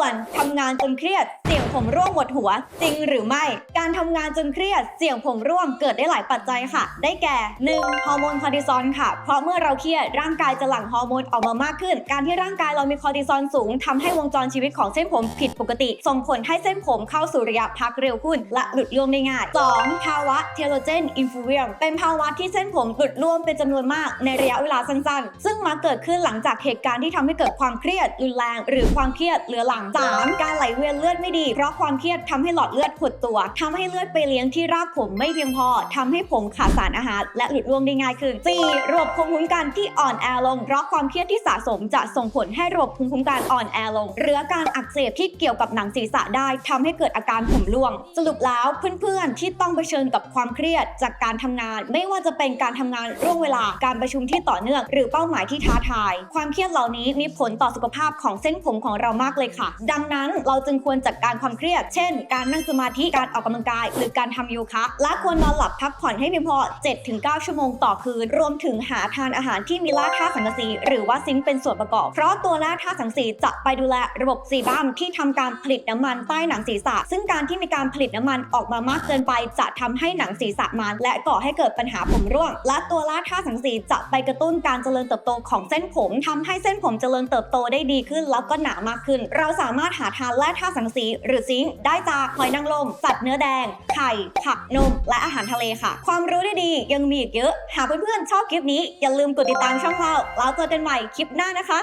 ด่วนทำงานจนเครียด เสี่ยงผมร่วงหมดหัว จริงหรือไม่ การทำงานจนเครียด เสี่ยงผมร่วงเกิดได้หลายปัจจัยค่ะ ได้แก่ 1. ฮอร์โมนคอร์ติซอลค่ะ เพราะเมื่อเราเครียดร่างกายจะหลั่งฮอร์โมนออกมามากขึ้น การที่ร่างกายเรามีคอร์ติซอลสูงทำให้วงจรชีวิตของเส้นผมผิดปกติ ส่งผลให้เส้นผมเข้าสู่ระยะพักเร็วขึ้น และหลุดร่วงได้ง่าย 2. ภาวะเทโลเจนอินฟูเวียมเป็นภาวะที่เส้นผมหลุดร่วงเป็นจำนวนมากในระยะเวลาสั้นๆ ซึ่งมักเกิดขึ้นหลังจากเหตุการณ์ที่ทำให้เกิดความเครียดรุนแรง หรือความเครียดเรื้อรัง 3. การไหลเวียนเลือดไม่ดี เพราะความเครียดทำให้หลอดเลือดหดตัวทำให้เลือดไปเลี้ยงที่รากผมไม่เพียงพอทำให้ผมขาดสารอาหาร และหลุดร่วงได้ง่ายขึ้น 4. ระบบภูมิคุ้มกันที่อ่อนแอลง เพราะความเครียดที่สะสมจะส่งผลให้ระบบภูมิคุ้มกันอ่อนแอลง เรื้อการอักเสบที่เกี่ยวกับหนังศีรษะได้ทำให้เกิดอาการผมร่วง สรุปแล้วเพื่อนๆที่ต้องเผชิญกับความเครียดจากการทำงาน ไม่ว่าจะเป็นการทำงานร่วงเวลาการประชุมที่ต่อเนื่อง หรือเป้าหมายที่ท้าทาย ความเครียดเหล่านี้มีผลต่อสุขภาพของเส้นผมของเรามากเลยค่ะดังนั้นเราจึงควรจัดการความเครียด เช่น การนั่งสมาธิ การออกกำลังกาย หรือการทำโยคะ และควรนอนหลับพักผ่อนให้เพียงพอ 7-9 ชั่วโมงต่อคืน รวมถึงหาทานอาหารที่มีแร่ธาตุสังกะสีหรือว่าซิงค์เป็นส่วนประกอบ เพราะตัวแร่ธาตุสังกะสีจะไปดูแลระบบซีบัมที่ทำการผลิตน้ำมันใต้หนังศีรษะ ซึ่งการที่มีการผลิตน้ำมันออกมามากเกินไป จะทำให้หนังศีรษะมันและก่อให้เกิดปัญหาผมร่วง และตัวแร่ธาตุสังกะสีจะไปกระตุ้นการเจริญเติบโตของเส้นผมทำให้เส้นผมเจริญเติบโตได้ดีขึ้นแล้วก็หนามากขึ้นเราสามารถหาทานแร่ธาตุสังสีหรือซิงค์ได้จากหอยนางรมสัตว์เนื้อแดง ไข่ ผักนม และอาหารทะเลค่ะ ความรู้ดีๆยังมีอีกเยอะ หากเพื่อนๆชอบคลิปนี้อย่าลืมกดติดตามช่องเราแล้วเจอกันใหม่คลิปหน้านะคะ